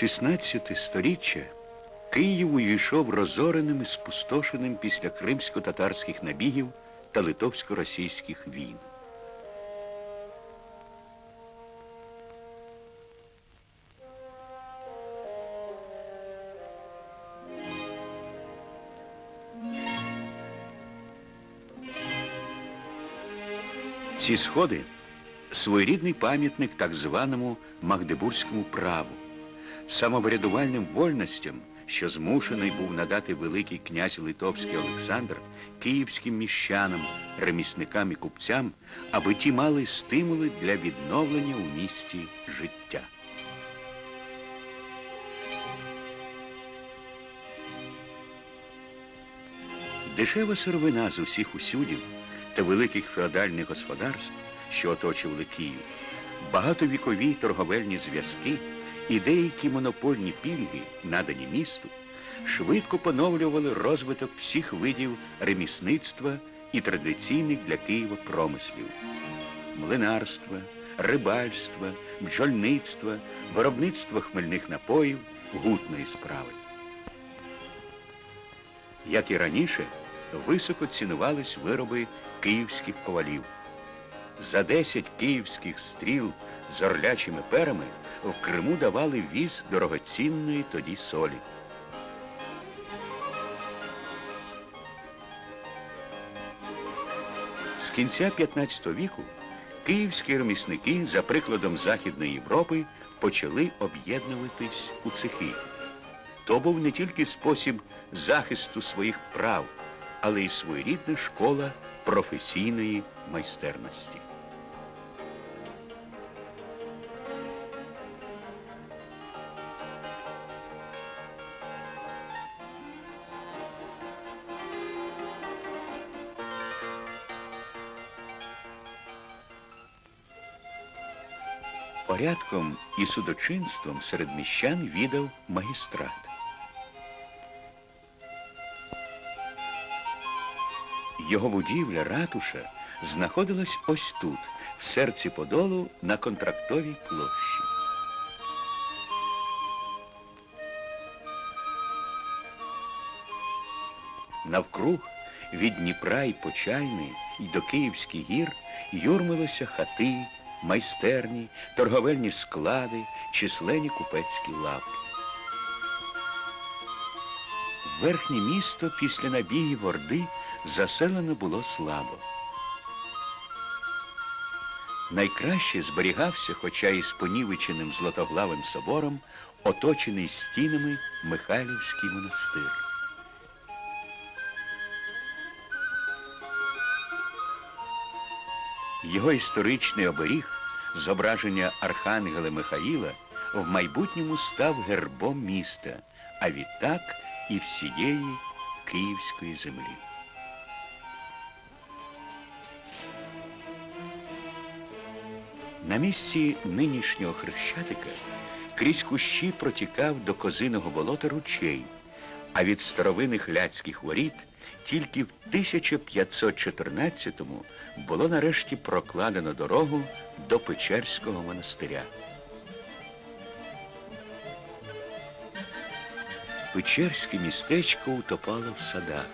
16 сторіччя Київ увійшов розореним і спустошеним після кримсько-татарських набігів та литовсько-російських війн. Ці сходи своєрідний пам'ятник так званому Магдебурзькому праву, самоврядувальним вольностям, що змушений був надати Великий князь Литовський Олександр київським міщанам, ремісникам і купцям, аби ті мали стимули для відновлення у місті життя. Дешева сировина з усіх усюдів та великих феодальних господарств, що оточували Київ, багатовікові торговельні зв'язки і деякі монопольні пільги, надані місту, швидко поновлювали розвиток всіх видів ремісництва і традиційних для Києва промислів млинарства, рибальства, бджольництва, виробництва хмельних напоїв, гутної справи. Як і раніше, високо цінувались вироби київських ковалів. За 10 київських стріл з орлячими перами в Криму давали віз дорогоцінної тоді солі. З кінця 15 віку київські ремісники, за прикладом Західної Європи, почали об'єднуватись у цехи. То був не тільки спосіб захисту своїх прав, але й своєрідна школа професійної майстерності. Порядком і судочинством серед міщан віддав магістрат. Його будівля, ратуша, знаходилась ось тут, в серці Подолу на контрактовій площі. Навкруг від Дніпра і Почайни і до Київських гір юрмилися хати, майстерні, торговельні склади, численні купецькі лавки. Верхнє місто після набігів Орди заселено було слабо. Найкраще зберігався, хоча і з понівеченим Златоглавим собором, оточений стінами Михайлівський монастир. Його історичний оберіг, зображення Архангела Михаїла, в майбутньому став гербом міста, а відтак і всієї Київської землі. На місці нинішнього хрещатика крізь кущі протікав до козиного болота ручей, а від старовинних ляцьких воріт тільки в 1514-му було нарешті прокладено дорогу до Печерського монастиря. Печерське містечко утопало в садах.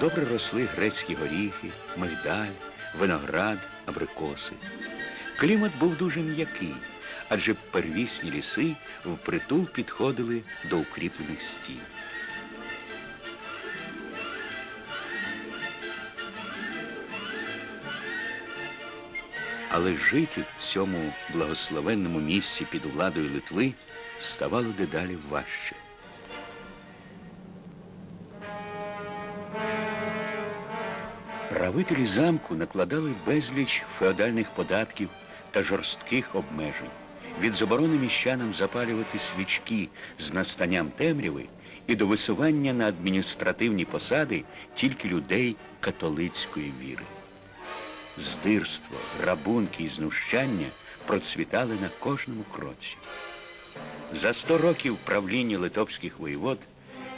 Добре росли грецькі горіхи, мигдаль, виноград, абрикоси. Клімат був дуже м'який, адже первісні ліси впритул підходили до укріплених стін. Але жити в цьому благословенному місці під владою Литви ставало дедалі важче. Правителі замку накладали безліч феодальних податків та жорстких обмежень. Від заборони міщанам запалювати свічки з настанням темряви і до висування на адміністративні посади тільки людей католицької віри. Здирство, грабунки і знущання процвітали на кожному кроці. За сто років правління литовських воєвод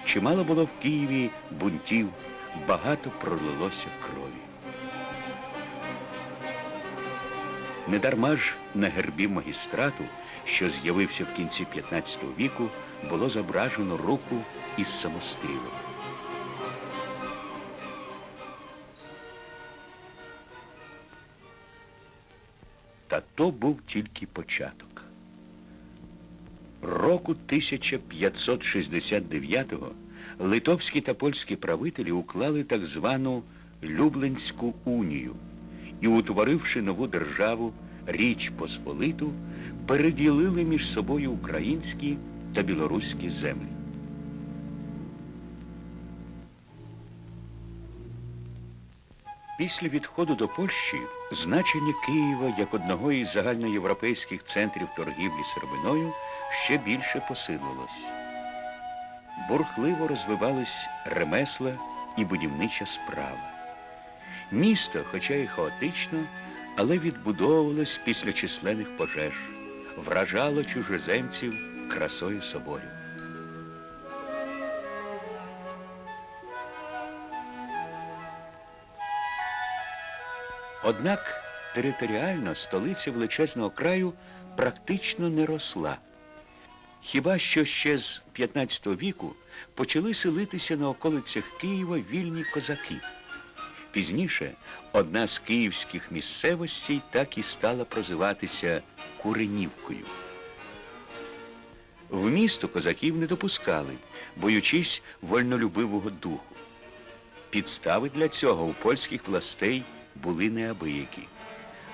чимало було в Києві бунтів, багато пролилося крові. Недарма ж на гербі магістрату, що з'явився в кінці 15 віку, було зображено руку із самострілом. Та то був тільки початок. Року 1569-го литовські та польські правителі уклали так звану Люблинську унію і, утворивши нову державу Річ Посполиту, переділили між собою українські та білоруські землі. Після відходу до Польщі значення Києва як одного із загальноєвропейських центрів торгівлі сировиною ще більше посилилось. Бурхливо розвивались ремесла і будівнича справа. Місто, хоча й хаотично, але відбудовувалось після численних пожеж, вражало чужеземців красою соборів. Однак територіально столиця величезного краю практично не росла. Хіба що ще з 15 віку почали селитися на околицях Києва вільні козаки. Пізніше одна з київських місцевостей так і стала прозиватися Куренівкою. В місто козаків не допускали, боючись вольнолюбивого духу. Підстави для цього у польських властей були неабиякі.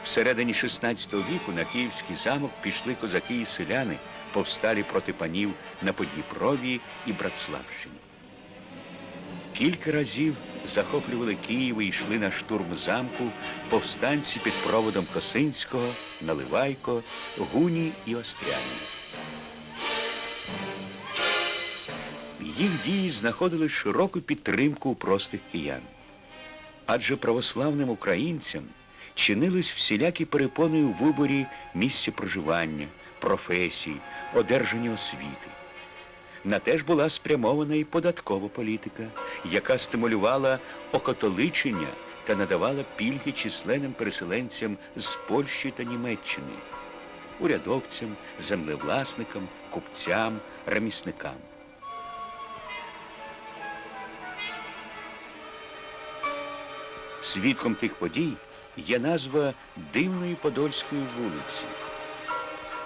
Всередині XVI віку на Київський замок пішли козаки і селяни, повсталі проти панів на Подніпров'ї і Братславщині. Кілька разів захоплювали Київ і йшли на штурм замку повстанці під проводом Косинського, Наливайко, Гуні і Остряні. Їх дії знаходили широку підтримку у простих киян. Адже православним українцям чинились всілякі перепони у виборі місця проживання, професій, одержання освіти. На те ж була спрямована і податкова політика, яка стимулювала окатоличення та надавала пільги численним переселенцям з Польщі та Німеччини, урядовцям, землевласникам, купцям, ремісникам. Свідком тих подій є назва дивної Подольської вулиці.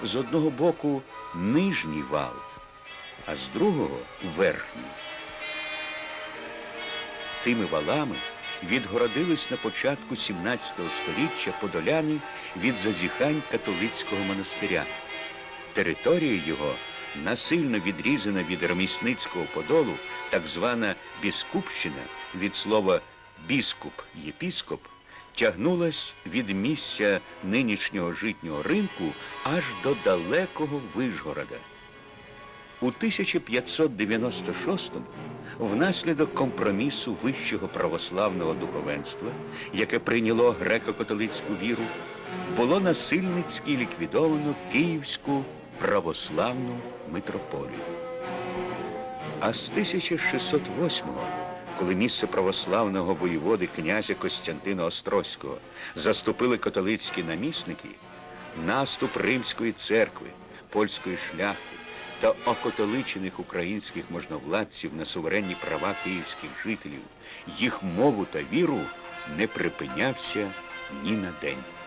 З одного боку нижній вал, а з другого верхній. Тими валами відгородились на початку 17 століття подоляни від зазіхань католицького монастиря. Територія його, насильно відрізана від ремісницького подолу, так звана Біскупщина від слова біскуп єпіскоп, тягнулась від місця нинішнього житнього ринку аж до далекого Вишгорода. У 1596-му, внаслідок компромісу вищого православного духовенства, яке прийняло греко-католицьку віру, було насильницьки ліквідовано Київську православну митрополію. А з 1608-го, коли місце православного воєводи князя Костянтина Острозького заступили католицькі намісники, наступ Римської церкви, польської шляхти та окатоличених українських можновладців на суверенні права київських жителів, їх мову та віру не припинявся ні на день.